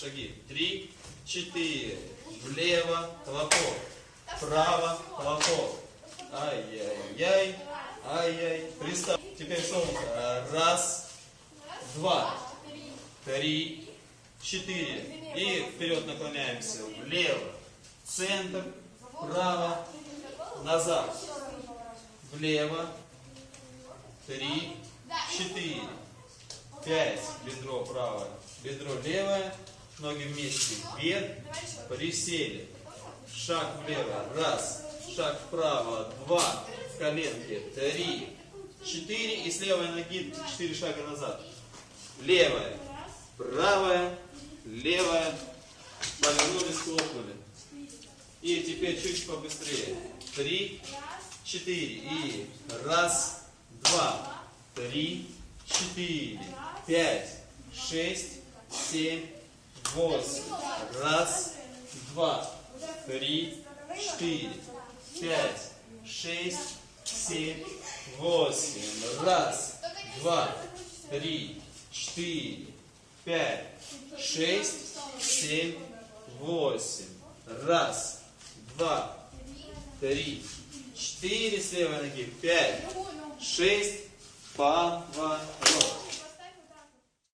шаги. Три, четыре. Влево, хлопок. Вправо, хлопок. Ай-яй-яй. Ай-яй. Пристав. Теперь солнце. Раз, два, три, четыре. И вперед наклоняемся. Влево, центр, вправо, назад. Влево, три, четыре, пять. Бедро правое, бедро левое. Ноги вместе. Вверх, присели. Шаг влево. Раз. Шаг вправо. Два. В коленке. Три. Четыре. И с левой ноги четыре шага назад. Левая. Правая. Левая. Повернули, схлопнули. И теперь чуть побыстрее. Три. Четыре. И раз. Два. Три. Четыре. Пять. Шесть. Семь. Восемь. Раз. Два. Три. Четыре. Пять. Шесть. Семь. Восемь. Раз. Два. Три. Четыре. Пять. Шесть. Семь. Восемь. Раз. Два. Три. Четыре с левой ноги. Пять. Шесть. Поворот.